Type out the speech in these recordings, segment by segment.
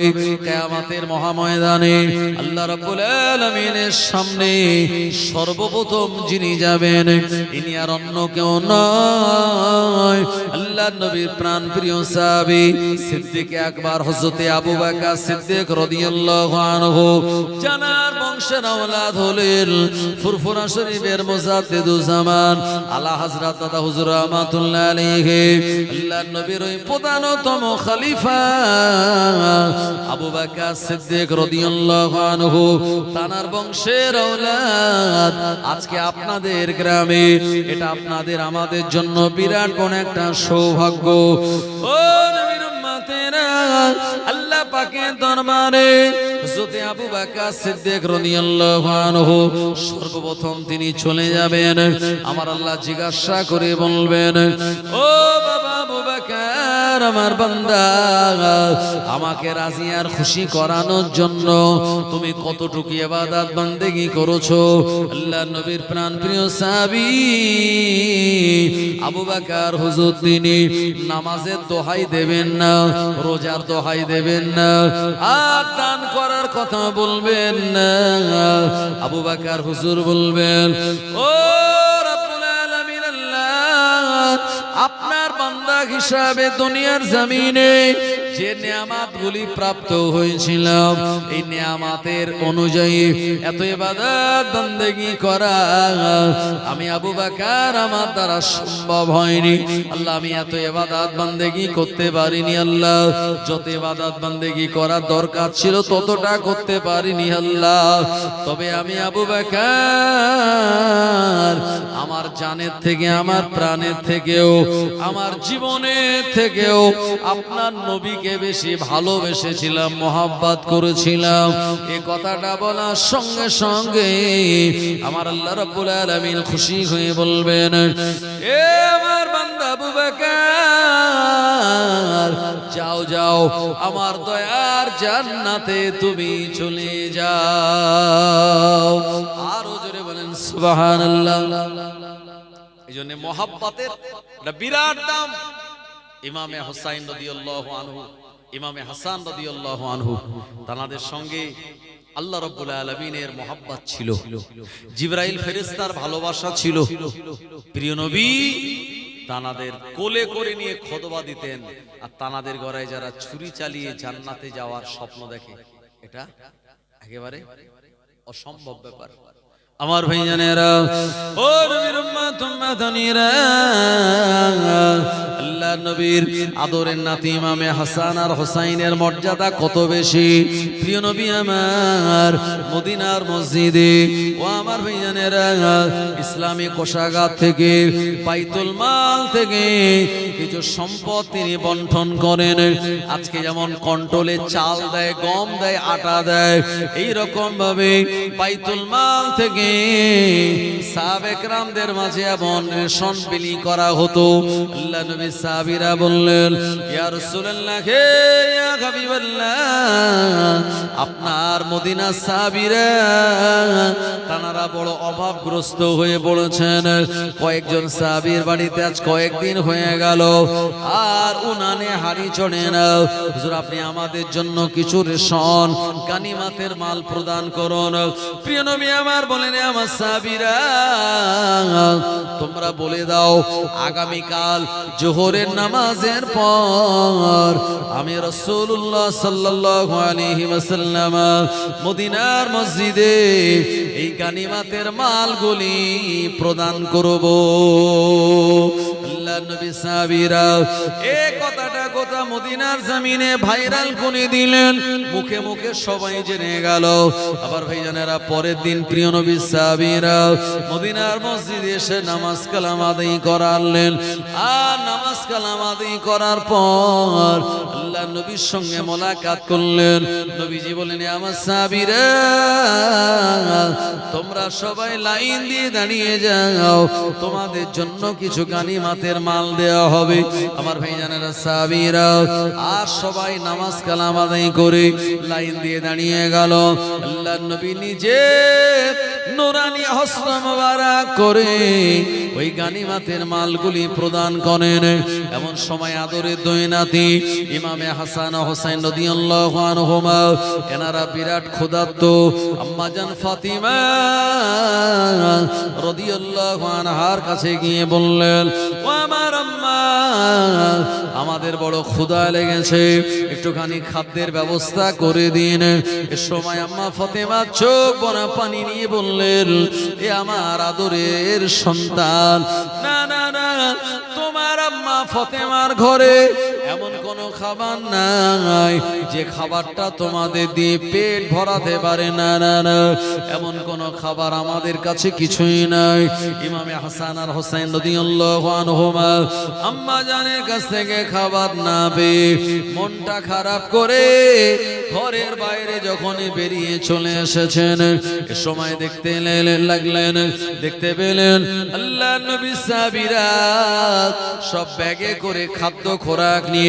Amen. কেয়ামাতের মহাময়দানে আল্লাহ রাব্বুল আলামিনের সামনে সর্বপ্রথম যিনি যাবেন, ইনি আর অন্য কেউ নয়। আল্লাহ নবীর প্রাণ প্রিয় সাহাবী সিদ্দিক আকবর, হযরতে আবু বকর সিদ্দিক রাদিয়াল্লাহু আনহু, জানার বংশের আওলাদ হলেন ফুরফুরা শরীফের মুজাদ্দিদুজ জামান, আলা হযরত দাদা হুজুর রহমাতুল্লাহ আলাইহি। আল্লাহর নবীর ওই প্রধানতম খলিফা আবু বকর সিদ্দিক রাদিয়াল্লাহু আনহু, তানার বংশের আওলাদ আজকে আপনাদের গ্রামে, এটা আপনাদের আমাদের জন্য বিরাট বড় একটা সৌভাগ্য। ও নবীর উম্মতেরা, আল্লাহ পাকের দরবারে, হযরত আবু সিদ্দিক আনহু, সর্বপ্রথম তিনি চলে যাবেন। আমার আল্লাহ জিজ্ঞাসা করে বলবেন, ও বাবা আবু আমার বান্দা। আমাকে রাজি আর খুশি করানোর জন্য তুমি কতটুকু ইবাদত, বান্দেগি করেছ? আল্লাহ নবীর প্রাণ প্রিয় সাহাবী আবু বকর হুজুর, তিনি নামাজের দোহাই দেবেন না, রোজার দোহাই দেবেন না, আর দান করার কথা বলবেন না। আবু বকর হুজুর বলবেন, ও হিসাবে দুনিয়ার জমিনে যে নিয়ামাতগুলি প্রাপ্ত হয়েছিলাম এই নিয়ামাতের অনুযায়ী এত ইবাদত, বন্দেগি করা আমি আবু বাকার আমার দ্বারা সম্ভব হয়নি। আল্লাহ, আমি এত ইবাদত, বন্দেগি করতে পারিনি, আল্লাহ। যত ইবাদত, বন্দেগি করার দরকার ছিল, ততটা করতে পারিনি, আল্লাহ। তবে আমি আবু বাকার আমার জানের থেকে, আমার প্রাণের থেকেও, আমার জীবনের থেকেও, আপনার নবীকে বেশি ভালোবেসেছিলাম, মোহাব্বত করেছিলাম। এ কথাটা বলার সঙ্গে সঙ্গে আমার আল্লাহ রাব্বুল আলামিন খুশি হয়ে বলবেন, এ আমার বান্দা আবু বকর, যাও যাও, আমার দয়ার জান্নাতে তুমি চলে যাও। আরও জোরে বলেন, সুবহানাল্লাহ। এই জন্য মহাব্বাতের বিরাট দাম। ইমামে হোসাইন রাদিয়াল্লাহু আনহু ইমামে হাসান রাদিয়াল্লাহু আনহু তানাদের সঙ্গে আল্লাহ রাব্বুল আলামিনের মহাব্বত ছিল। জিবরাইল ফেরেশতার ভালোবাসা ছিল। প্রিয় নবী তানাদের কোলে করে নিয়ে খোদবা দিতেন আর তানাদের গড়ায় যারা ছুরি চালিয়ে জান্নাতে যাওয়ার স্বপ্ন দেখে এটা একেবারে অসম্ভব ব্যাপার। আমার ভাইজানেরা ও নবীর উম্মত উম্মতানিরা আল্লাহ নবীর আদরের নাতি ইমামে হাসান আর হোসাইনের মর্যাদা কত বেশি? প্রিয় নবী আমার, মদিনার মসজিদে, ও আমার ভাইজানেরা, ইসলামী কোষাগার থেকে, বাইতুল মাল থেকে কিছু সম্পদ তিনি বন্টন করেন। আজকে যেমন কন্ট্রোলে চাল দেয়, গম দেয়, আটা দেয় এই রকম ভাবে বাইতুল মাল থেকে মাঝে এমন বিলি করা হতো। আল্লাহ নবী সাহাবীরা বললেন, ইয়া রাসূলুল্লাহ, হে ইয়া হাবিবাল্লাহ, আপনার মদিনা সাহাবীরা তানারা বড় অভাবগ্রস্ত হয়ে পড়েছেন। কয়েকজন সাহাবীর বাড়িতে আজ কয়েকদিন হয়ে গেল, আর উনানে হাড়ি চড়ে না। হুজুর, আপনি আমাদের জন্য কিছু রেশন, গানিমাতের মাল প্রদান করুন। প্রিয় নবী আমার বলেন আমার সাহাবীরা, তোমরা বলে দাও, আগামীকাল জোহরের নামাজের পর আমি রাসূলুল্লাহ সাল্লাল্লাহু আলাইহি ওয়াসাল্লাম মদিনার মসজিদে এই গানিমাতের মালগুলি প্রদান করব। সাহাবীরা এই কথাটা কথা মদিনার জমিনে ভাইরাল করে দিলেন। মুখে মুখে সবাই জেনে গেল। আবার ভাইজানেরা, পরের দিন প্রিয় নবী সাহাবীরা মদিনার মসজিদে এসে নামাজ কালাম আদায় করালেন। আর নামাজ কালাম আদায় করার পর আল্লাহ নবীর সঙ্গে মোলাকাত করলেন। নবীজি বলেন আমার সাহাবীরা, তোমরা সবাই লাইন দিয়ে দাঁড়িয়ে যাও। তোমাদের জন্য কিছু গানিমাতের মাল দেওয়া হবে। আমার ভাইজানেরা, সাহাবীরা, আর সবাই নামাজ কালাম আদায় করে লাইন দিয়ে দাঁড়িয়ে গেল। আল্লাহ নবী নিজে নুরানি হস্ত মোবারক করে ওই গানি গানিমাতের মালগুলি প্রদান করেন। এমন সময় আদরের দুই নাতি ইমামে হাসান বিরাট কাছে গিয়ে বললেন আম্মা, আমাদের বড় ক্ষুধা লেগেছে, একটুখানি খাদ্যের ব্যবস্থা করে দিন। এ সময় আম্মা ফাতেমা চোখ বনা পানি নিয়ে বললেন, এ আমার আদরের সন্তান। না না না, তোমার আম্মা ফতেমার ঘরে এমন কোনো খাবার নাই যে খাবারটা তোমাদের দিয়ে পেট ভরাতে পারে না না না। এমন কোনো খাবার আমাদের কাছে কিছুই নাই। ইমামে হাসান আর হোসেন আম্মা জানের কাছ থেকে খাবার না পেয়ে মনটা খারাপ করে ঘরের বাইরে যখনই বেরিয়ে চলে এসেছেন, এ সময় দেখতে লাগলেন, দেখতে পেলেন আল্লাহ নবী সাবিরা সব ব্যাগে করে খাদ্য খোরাক নিয়ে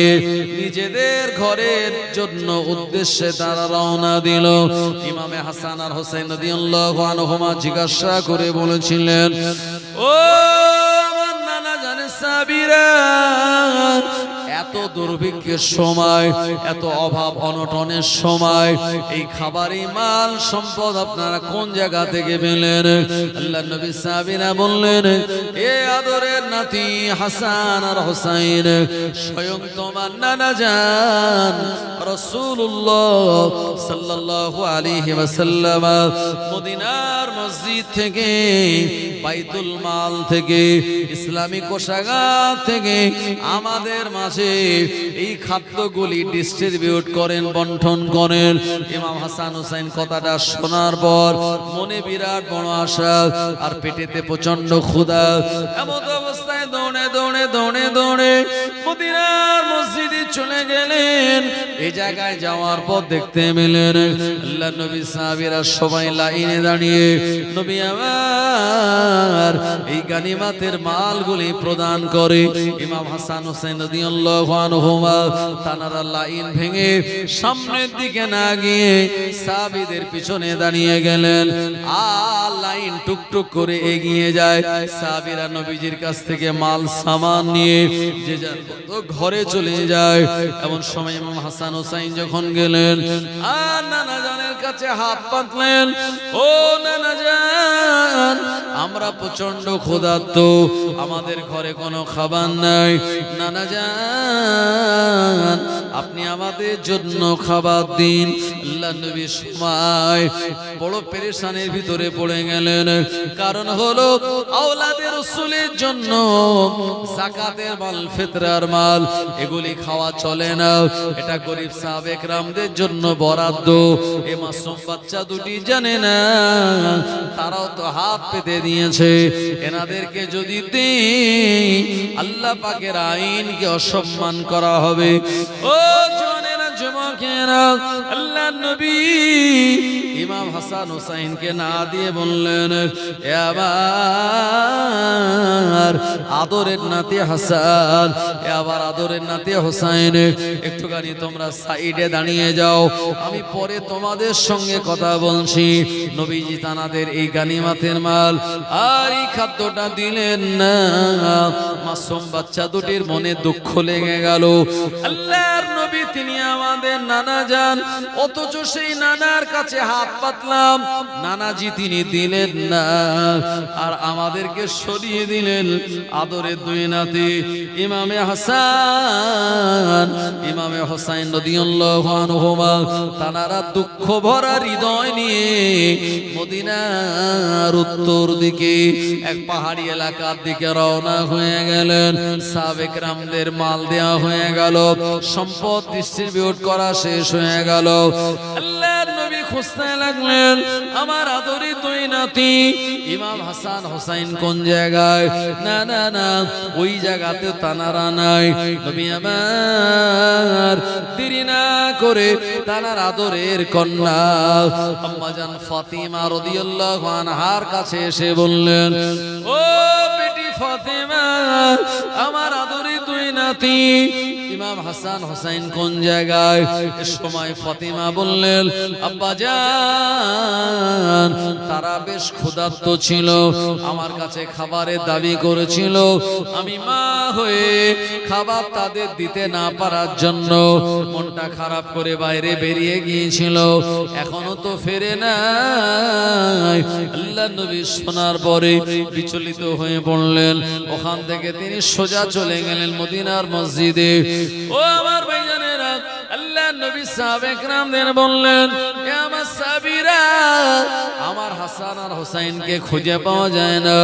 নিজেদের ঘরের জন্য উদ্দেশ্যে তারা রওনা দিল। ইমামে হাসান আর হোসেন আনহুমা জিজ্ঞাসা করে বলেছিলেন, ও আমার নানা জানে সাবিরা এত দুর্ভিক্ষের সময়, এত অভাব অনটনের সময়, এই খাবারই মাল সম্পদ আপনারা কোন জায়গা থেকে পেলেন? আল্লাহ নবী সাবিরা বললেন, এ আদরের নাতি হাসান আর হোসাইন, স্বয়ং তোমার নানা যান রাসূলুল্লাহ সাল্লাল্লাহু আলাইহি ওয়াসাল্লাম, মদিনার মসজিদ থেকে, বাইতুল মাল থেকে, ইসলামী কোষাগার থেকে আমাদের মাঝে এই খাদ্যগুলি ডিস্ট্রিবিউট করেন, বন্টন করেন। ইমাম হাসান হুসাইন কথাটা শোনার পর মনে বিরাট বড় আশা, আর পেটেতে প্রচণ্ড ক্ষুধা। এমন অবস্থায় দৌড়ে দৌড়ে দৌড়ে দৌড়ে মদিনার মসজিদে চলে গেলেন। এই জায়গায় যাওয়ার পর দেখতে পেলেন আল্লাহ নবী সাহাবীরা সবাই লাইনে দাঁড়িয়ে, নবী আমার, এই গানিমাতের মালগুলি প্রদান করে। ইমাম হাসান হোসেন রাদিয়াল্লাহু তানারা লাইন ভেঙে সামনের দিকে না গিয়ে পিছনে দাঁড়িয়ে গেলেন। আর লাইন টুকটুক করে এগিয়ে যায়। কাছ থেকে মাল, সামান নিয়ে যে যার ঘরে চলে যায়। এমন সময় ইমাম হাসান হোসাইন যখন গেলেন আর নানা জানের কাছে হাত পাতলেন, ও নানা জান, আমরা প্রচণ্ড ক্ষুধার্ত, আমাদের ঘরে কোনো খাবার নাই। নানা জান আপনি আমাদের জন্য খাবার দিন। আল্লাহ নবী সময় বড় পেরেশানের ভিতরে পড়ে গেলেন। কারণ হলো আওলাদের রসুলের জন্য জাকাতের মাল, ফেতরার মাল, এগুলি খাওয়া চলে না। এটা গরিব সাহাবেক রামদের জন্য বরাদ্দ। এ মাসুম বাচ্চা দুটি জানে না, তারাও তো হাত পেতে দিয়েছে। এনাদেরকে যদি দিই, আল্লাহ পাকের আইনকে অসম্মান করা হবে। ও ইমাম হাসান হুসাইনকে না দিয়ে বললেন আদরের নাতি হাসান, এ আবার আদরের নাতি হোসাইন, একটুখানি তোমরা সাইডে দাঁড়িয়ে যাও, আমি পরে তোমাদের সঙ্গে কথা বলছি। নবীজি তানাদের এই গানিমাতের মাল, আর এই খাদ্যটা দিলেন না। মাসুম বাচ্চা দুটির মনে দুঃখ লেগে গেল। আল্লাহর নবী তিনি আমাদের নানা যান অথচ সেই নানার কাছে হাত পাতলাম। নানাজি তিনি দিলেন না, আর আমাদেরকে সরিয়ে দিলেন আদরের দুই নাতি, ইমামে হাসান। ইমামে হোসাইন আনহুমা, তানারা দুঃখ ভরা হৃদয় নিয়ে মদিনার উত্তর দিকে, এক পাহাড়ি এলাকার দিকে রওনা হয়ে গেলেন। সাবেক রামদের মাল দেয়া হয়ে গেল। সম্পদ ডিস্ট্রিবিউট করা শেষ হয়ে গেল লাগলেন আমার নাতি ইমাম হাসান হোসাইন কোন জায়গায় না না ওই জায়গাতে না করে তানার আদরের কাছে এসে বললেন ও বেটি ফাতিমা আমার আদরে দুই নাতি ইমাম হাসান হোসাইন কোন জায়গায়? সময় ফাতিমা বললেন, আব্বা যান তারা বেশ ক্ষুধার্ত ছিল, আমার কাছে খাবারের দাবি করেছিল। আমি মা হয়ে খাবার তাদের দিতে না পারার জন্য মনটা খারাপ করে বাইরে বেরিয়ে গিয়েছিল। এখনও তো ফেরে নাই। আল্লাহ নবী শোনার পরে বিচলিত হয়ে পড়লেন ওখান থেকে তিনি সোজা চলে গেলেন মদিনার মসজিদে। ও আমার ভাইজানেরা, আল্লাহ নবী সাহেব দেন বললেন, এ আমার সাবিরা আমার হাসান আর হোসাইনকে খুঁজে পাওয়া যায় না।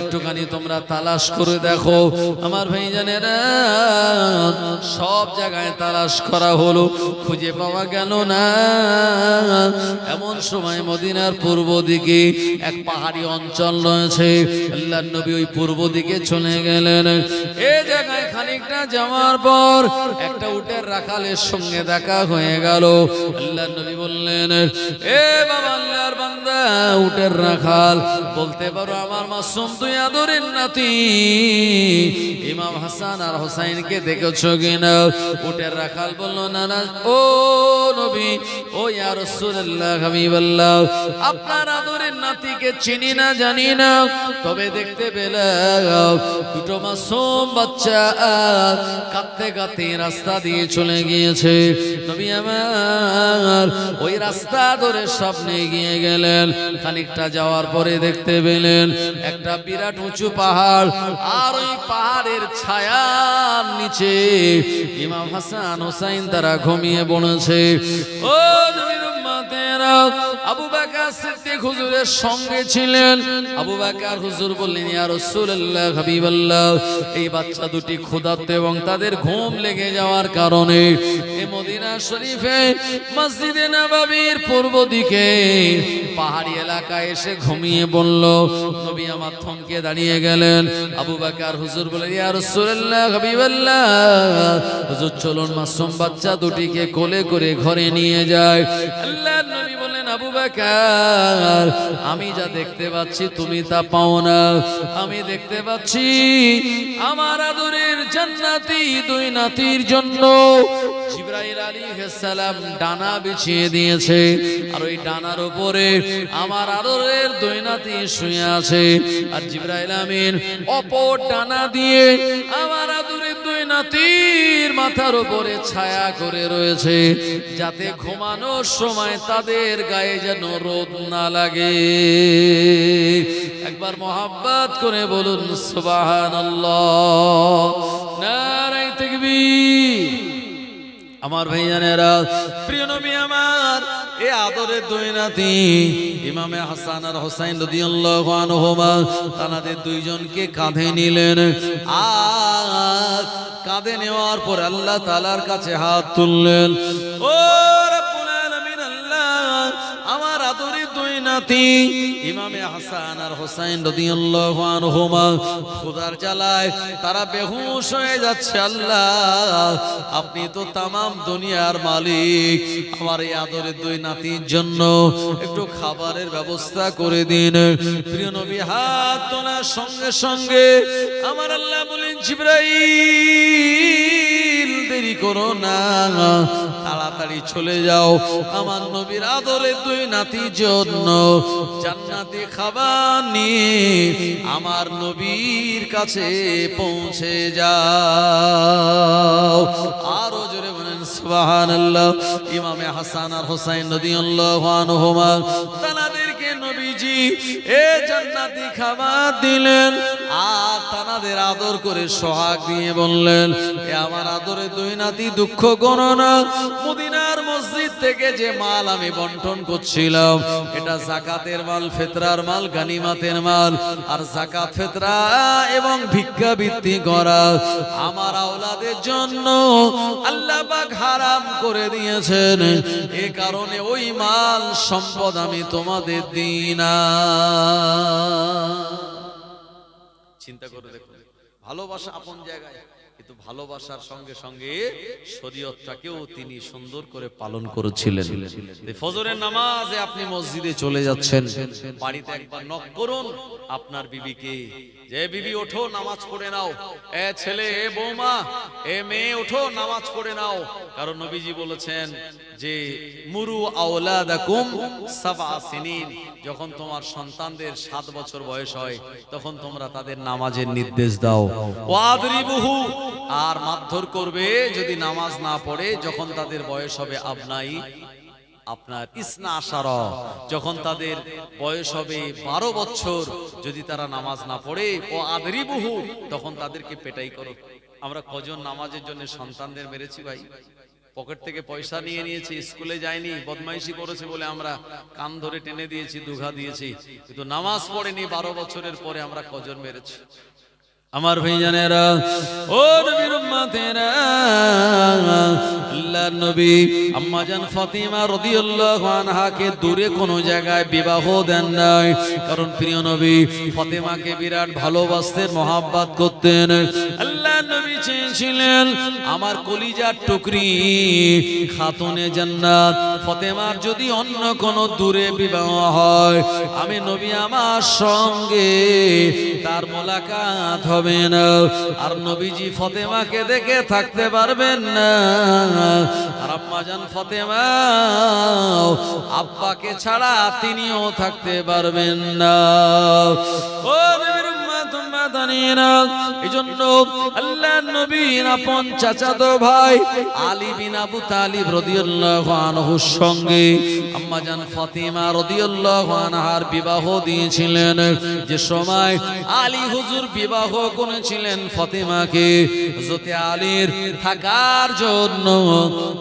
একটুখানি তোমরা তালাশ করে দেখো। আমার ভাইজানেরা, সব জায়গায় তালাশ করা হলো, খুঁজে পাওয়া গেল না। এমন সময় মদিনার পূর্ব দিকে এক পাহাড়ি অঞ্চল রয়েছে। আল্লাহর নবী ওই পূর্ব দিকে চলে গেলেন। এই জায়গায় খালি যাওয়ার পর একটা উটের রাখালের সঙ্গে দেখা হয়ে গেল। আল্লাহ নবী বললেন, এ বাবা আল্লাহর বান্দা, উটের রাখাল, বলতে পারো আমার মাসুম তুই আদরের নাতি। ইমাম হাসান আর হোসাইনকে দেখেছ কিনা? উটের রাখাল বলল না না ও নবী, ও ইয়া রাসূলুল্লাহ, হাবিবাল্লাহ, আপনার আদরের নাতিকে চিনি না, জানি না, তবে দেখতে পেলাম দুটো মাসুম বাচ্চা কাঁদতে কাঁদতে রাস্তা দিয়ে চলে গিয়েছে। নবী আমার ওই রাস্তা ধরে সামনে গিয়ে গেলেন। খানিকটা যাওয়ার পরে দেখতে পেলেন একটা বিরাট উঁচু পাহাড় আর ওই পাহাড়ের ছায়ার নিচে ইমাম হাসান হোসাইন তারা ঘুমিয়ে পড়েছে। ও নবীর আবু বকর সঙ্গে ছিলেন। আবু এবং তাদের ঘুম লেগে যাওয়ার কারণে মদিনা শরীফে মসজিদে নববীর পূর্ব দিকে পাহাড়ি এলাকায় এসে ঘুমিয়ে বলল, নবী আমার থমকে দাঁড়িয়ে গেলেন। আবু বকর হুজুর বলেন ইয়া রাসূলুল্লাহ, হাবিবাল্লাহ। হুজুর চলুন মাসুম বাচ্চা দুটিকে কোলে করে ঘরে নিয়ে যায়। আল্লাহ নবী বলেন আবু বকর আমি যা দেখতে পাচ্ছি, তুমি তা পাও না। আমি দেখতে পাচ্ছি, আমার আদরের জান্নাতি দুই নাতির জন্য জিব্রাইল আলাইহিস সালাম ডানা বিছিয়ে দিয়েছে। আর ওই ডানার উপরে আমার আদরের দুই নাতি শুয়ে আছে। আর জিব্রাইল আমিন অপর ডানা দিয়ে আমার আদরের দুই নাতির মাথার উপরে ছায়া করে রয়েছে। যাতে ঘুমানোর সময় তাদের গায়ে যেন রোদ না লাগে। একবার মোহাব্বত করে বলুন, সুবহানাল্লাহ। নারাই তাকবীর। আমার ভাইজানেরা প্রিয় নবী আমার, এ আদরের দুই নাতি, ইমামে হাসান আর হোসাইন রাদিয়াল্লাহু আনহুমা তাদের দুইজনকে কাঁধে নিলেন। আর কাঁধে নেওয়ার পর আল্লাহ তাআলার কাছে হাত তুললেন। ও আদরের ইমামে হাসান আর হোসাইন রাদিয়াল্লাহু আনহুমা খোদার জ্বালায় তারা বেহুশ হয়ে যাচ্ছে, আল্লাহ, আপনি তো তামাম দুনিয়ার মালিক। আমার এই আদরের দুই নাতির জন্য একটু খাবারের ব্যবস্থা করে দিন। প্রিয় নবী, হাত তোলার সঙ্গে সঙ্গে আমার আল্লাহ বলেন, জিব্রাইল, দেরি করো না। তাড়াতাড়ি চলে যাও। আমার নবীর আদরে দুই নাতি জন্য জান্নাতি খাবার নিয়ে আমার নবীর কাছে পৌঁছে যাও। আরও জোরে বলেন, সুবহানাল্লাহ। ইমামে হাসান আর হোসাইন রাদিয়াল্লাহু আনহুমা তাদেরকে নবীজি এ জান্নাতি খাবার দিলেন, আর তানাদের আদর করে সোহাগ দিয়ে বললেন, এ আমার আদরে দুই নাতি দুঃখ করো না। মদিনার মসজিদ থেকে যে মাল আমি বন্টন করছিলাম, এটা জাকাতের মাল, ফেতরার মাল, গানিমাতের মাল, আর জাকাত, ফেতরা এবং ভিক্ষা বৃত্তি করা আমার আওলাদের জন্য আল্লাহ পাক হারাম করে দিয়েছেন। এ কারণে ওই মাল সম্পদ আমি তোমাদের চিন্তা করে দেখুন। ভালোবাসা আপন জায়গায়। ভালোবাসার সঙ্গে সঙ্গে শরীয়তটাকেও তিনি সুন্দর করে পালন করেছিলেন। ফজরের নামাজে আপনি মসজিদে চলে যাচ্ছেন, বাড়িতে একবার নক করুন, আপনার বিবিকে যে বিবি, ওঠো, নামাজ পড়ে নাও। এ ছেলে, এ বৌমা, এ মেয়ে, ওঠো, নামাজ পড়ে নাও। কারণ নবীজি বলেছেন যে, মুরু আওলাদাকুম সাবআ সিনিন। যখন তোমার সন্তানদের সাত বছর বয়স হয়, তখন তোমরা তাদের নামাজের নির্দেশ দাও। ওয়াদরিবুহু আর মারধর করবে যদি নামাজ না পড়ে, যখন তাদের বয়স হবে আপনাই আপনার ইসনা আশার। যখন তাদের বয়স হবে বারো বছর, যদি তারা নামাজ না পড়ে, ও আদরিবুহু, তখন তাদেরকে পেটাই করো। আমরা কজন নামাজের জন্য সন্তানদের মেরেছি ভাই? পকেট থেকে পয়সা নিয়ে নিয়েছি, স্কুলে যায়নি, বদমাইশি করেছে বলে আমরা কান ধরে টেনে দিয়েছি, দুঘা দিয়েছি। কিন্তু নামাজ পড়েনি, বারো বছরের পরে আমরা কজন মেরেছি? আমার ভাইজানেরা, ও নবীর উম্মতেরা আল্লাহর নবী আম্মা জান ফাতিমা রাদিয়াল্লাহু আনহাকে দূরে কোনো জায়গায় বিবাহ দেন নাই। কারণ প্রিয় নবী, ফাতিমাকে বিরাট ভালোবাসতেন, মহাব্বত করতেন। আল্লাহর নবী চেয়েছিলেন। আমার কলিজার টুকরি খাতুনে জান্নাত। ফতেমার যদি অন্য কোনো দূরে বিবাহ হয়, আমি নবী আমার সঙ্গে তার মোলাকাত হবে না। আর নবীজি ফতেমাকে দেখে থাকতে পারবেন না। আর আম্মা জান ফতেমা, আব্বাকে ছাড়া তিনিও থাকতে পারবেন না। ও আলী দিয়েছিলেন। যে সময় আলী হুজুর বিবাহ করেছিলেন ফাতিমাকে আলীর থাকার জন্য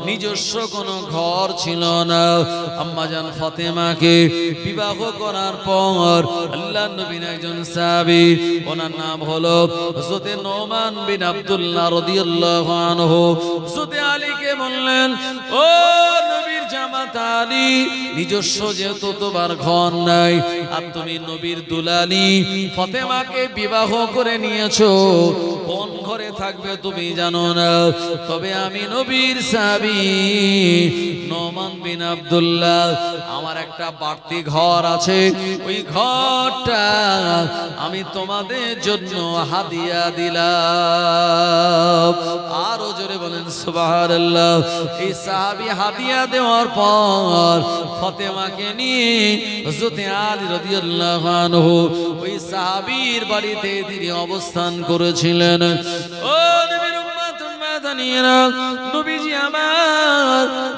নিজস্ব কোনো ঘর ছিল না। আম্মা জান ফাতিমাকে বিবাহ করার পর আল্লাহর নবীর একজন সাহাবী ওনার নাম হলো হযরত নোমান বিন আব্দুল্লাহ রাদিয়াল্লাহু আনহু। হযরত আলীকে বললেন, ও নবীর জামাত আলী, নিজস্ব যেহেতু তোমার ঘর নাই, আর তুমি নবীর দুলালি, ফতেমাকে বিবাহ করে নিয়েছো, কোন ঘরে থাকবে তুমি জানো না। তবে আমি নবীর সাবি নোমান বিন আব্দুল্লাহ। আমার একটা বাড়তি ঘর আছে। ওই ঘরটা আমি তোমাদের জন্য হাদিয়া দিলাম। আরও জোরে বলেন, সুবহানাল্লাহ। এই সাহাবী হাদিয়া দেওয়ার পর ফাতেমাকে নিয়ে হযরত আলী রাদিয়াল্লাহু আনহু ওই সাহাবীর বাড়িতে তিনি অবস্থান করেছিলেন। ও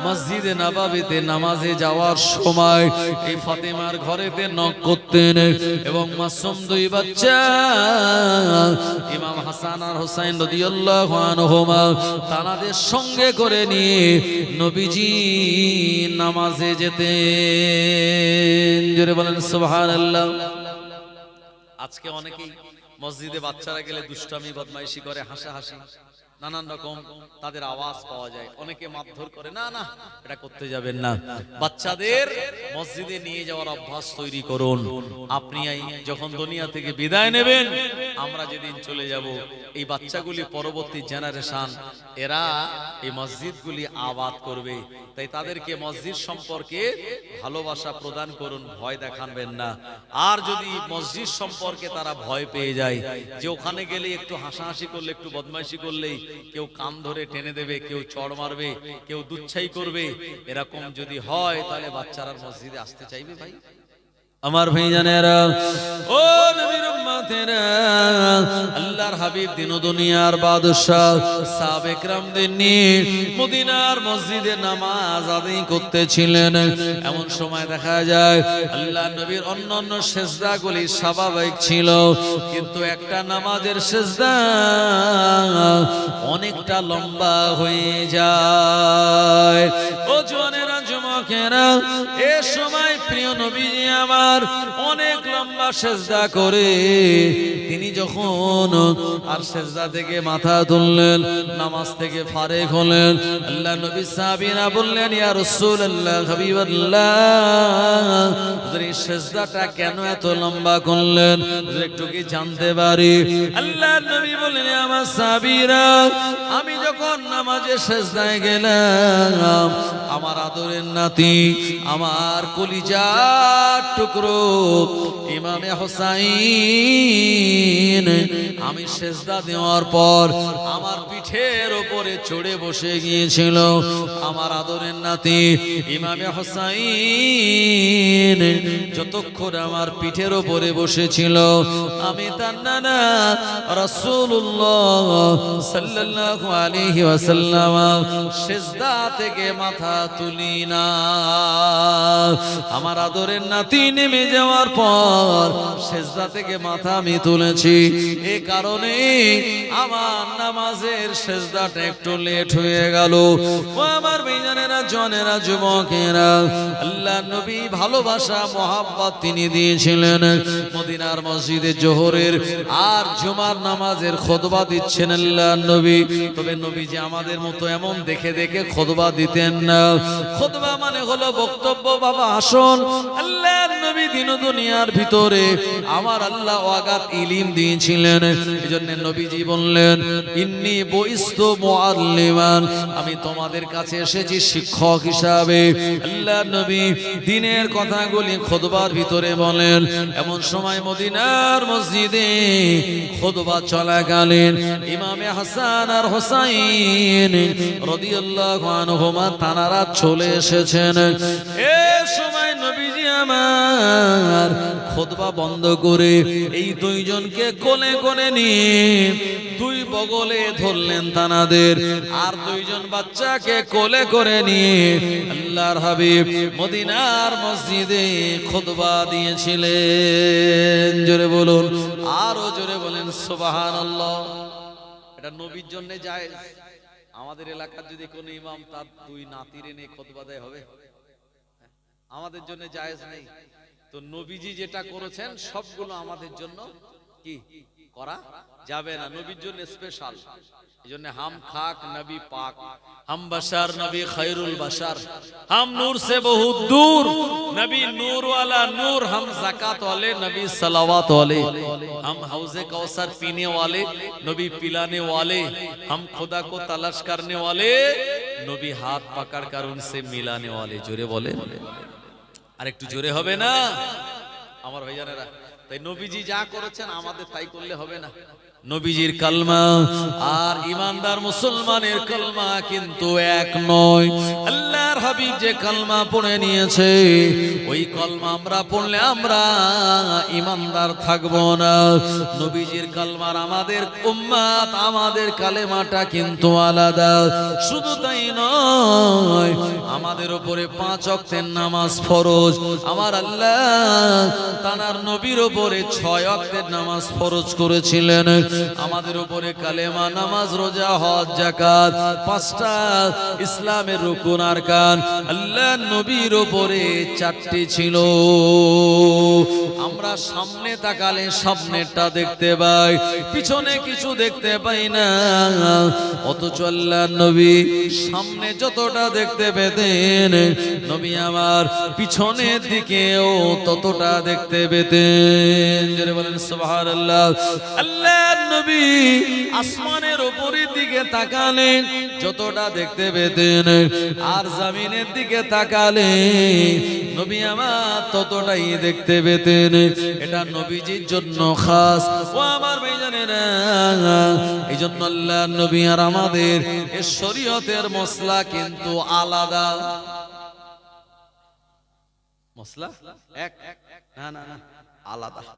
মসজিদে নববীতে নামাজে যাওয়ার সময় এই ফাতেমার ঘরেতে করতেন এবং মাসুম দুই বাচ্চা, ইমাম হাসান আর আনহুমা তানাদের সঙ্গে করে নিয়ে নবীজি নামাজে যেতেন। জোরে বলেন, সুবহানাল্লাহ। আজকে অনেকেই মসজিদে বাচ্চারা গেলে দুষ্টামি, বদমাইশি করে নানান রকম তাদের আওয়াজ পাওয়া যায়। অনেকে মারধর করে, না না, এটা করতে যাবেন না। বাচ্চাদের মসজিদে নিয়ে যাওয়ার অভ্যাস তৈরি করুন। আপনি যখন দুনিয়া থেকে বিদায় নেবেন, আমরা যেদিন চলে যাব, এই বাচ্চাগুলি পরবর্তী জেনারেশন এরা এই মসজিদগুলি আবাদ করবে। তাই তাদেরকে মসজিদ সম্পর্কে ভালোবাসা প্রদান করুন, ভয় দেখাবেন না। আর যদি মসজিদ সম্পর্কে তারা ভয় পেয়ে যায়, যে ওখানে গেলে একটু হাসাহাসি করলে, একটু বদমাইশি করলেই কেউ কাম ধরে টেনে দেবে, কেউ চড় মারবে, কেউ দুচ্ছাই করবে। এরকম যদি হয়, তাহলে বাচ্চারা মসজিদে আসতে চাইবে ভাই? আমার ভাইজানেরা, ও নবীর উম্মতেরা, আল্লাহর হাবিব দিন দুনিয়ার বাদশাহ সাবেক রামদের নিয়ে মদিনার মসজিদে নামাজ আদায় করতেছিলেন। এমন সময় দেখা যায় আল্লাহ নবীর অন্য অন্য সেজদাগুলি স্বাভাবিক ছিল, কিন্তু একটা নামাজের সেজদা অনেকটা লম্বা হয়ে যায়। ও যুবক যুবকেরা, এ সময় প্রিয় নবীজি আমার অনেক লম্বা সেজদা করে তিনি যখন আর সেজদা থেকে মাথা তুললেন, নামাজ থেকে ফারেক হলেন, আল্লাহ নবী সাহাবীরা বললেন, ইয়া রাসূলুল্লাহ, হাবিবাল্লাহ, হুজুর সেজদাটা কেন এত লম্বা করলেন? হুজুর, একটু কি জানতে পারি? আল্লাহ নবী বললেন আমার সাহাবীরা, আমি যখন নামাজে সেজদায় গেলাম, আমার আদরের নাতি, আমার কলিজার টুকরো, ইমামে হোসাইন, আমি সেজদা দেওয়ার পর আমার পিঠের ওপরে চড়ে বসে গিয়েছিল। আমার আদরের নাতি, ইমামে হোসাইন, যতক্ষণ আমার পিঠের ওপরে বসেছিল, আমি তার নানা রাসূলুল্লাহ সাল্লাল্লাহু আলাইহি ওয়াসাল্লাম, সেজদা থেকে মাথা তুলি না। আমার আদরের নাতি নেমে যাওয়ার পর সেজদা থেকে মাথা আমি তুলেছি। এ কারণে আমার নামাজের সেজদাটা একটু লেট হয়ে গেল। ও আমার মেজানেরা, জনেরা, যুবকেরা আল্লাহ নবী ভালোবাসা, মোহাব্বত তিনি দিয়েছিলেন। মদিনার মসজিদে জোহরের আর জুমার নামাজের খোদবা দিচ্ছেন আল্লাহ নবী। তবে নবী যে আমাদের মতো এমন দেখে দেখে খোদবা দিতেন না। খোদবা মানে হলো বক্তব্য, বাবা, আসন। আল্লাহ নবী দিন দুনিয়ার ভিতরে আমার আল্লাহ ওয়াগাত ইলিম দিয়েছিলেন। নবীজি বললেন, ইন্নি আমি তোমাদের কাছে এসেছি শিক্ষক হিসাবে। আল্লাহ নবী দিনের কথাগুলি খোদবার ভিতরে বলেন। এমন সময় মদিনার মসজিদে খুতবা চলাকালীন ইমামে হাসান আর হোসাইন রাদিয়াল্লাহু আনহুমা তানারা চলে এসেছেন। এ সময় নবীজি আমার খুতবা বন্ধ করে এই দুইজনকে কোলে কোলে নিয়ে দুই বগলে ধরলেন তানাদের। আর দুইজন বাচ্চাকে কোলে করে নিয়ে আল্লাহর হাবিব মদিনার মসজিদে খুতবা দিয়েছিলেন। জোরে বলুন, আরও জোরে বলেন, সুবহানাল্লাহ। এটা নবীর জন্য যায় আমাদের এলাকার যদি কোনো ইমাম তার দুই নাতির এনে খুতবা দেয়, হবে? আমাদের জন্য জায়েজ নেই। তো নবীজি যেটা করেছেন, সবগুলো আমাদের জন্য কি? করা যাবে না। নবীর জন্য স্পেশাল জন্য হাম খাক নবী পাক। হাম বাশার নবী খৈরুল বাশার। হাম নূর সে বহুত দূর। নবী নূর ওয়ালা নূর, হাম জাকাত ওয়ালে নবী সলাওয়াত ওয়ালে। হাম হাউজে কৌসার পিনে ওয়ালে, নবী পিলানে ওয়ালে। হাম খোদা কো তালাশ করনে ওয়ালে, নবী হাত পাকড় কর উনসে মিলানে ওয়ালে। জোরে বলে আর একটু জোরে হবে না? আমার ভাইজানেরা তাই নবীজি যা করেছেন আমাদের তাই করলে হবে না। নবীজির কালমা আর ইমানদার মুসলমানের কালমা কিন্তু এক নয়। আল্লাহর হাবিব যে কালমা পড়ে নিয়েছে, ওই কলমা আমরা পড়লে আমরা ইমানদার থাকব না। নবীজির কালমার আমাদের উম্মাত, আমাদের কালেমাটা কিন্তু আলাদা। শুধু তাই নয়, আমাদের উপরে পাঁচ অক্তের নামাজ ফরজ। আমার আল্লাহ তানার নবীর উপরে ছয় অক্তের নামাজ ফরজ করেছিলেন। আমাদের উপরে কালেমা, নামাজ, রোজা, হজ জাকাত পাঁচটা ইসলামের রুকুন আর কান। আল্লাহ নবীর উপরে চারটি ছিল। আমরা সামনে তাকালে সামনেরটা দেখতে পাই, পিছনে কিছু দেখতে পাই না। অথচ আল্লাহ নবী সামনে যতটা দেখতে পেতেন, নবী আমার পিছনের দিকেও ততটা দেখতে পেতেন। তাকালেন আর জামিনের দিকে তাকালে নবী আমার ততটাই দেখতে পেতেন। এটা নবীজির জন্য খাস। ও আমার এই জন্য আল্লাহ নবী আর আমাদের শরীয়তের মশলা কিন্তু আলাদা। মশলা? এক? না না না। আলাদা।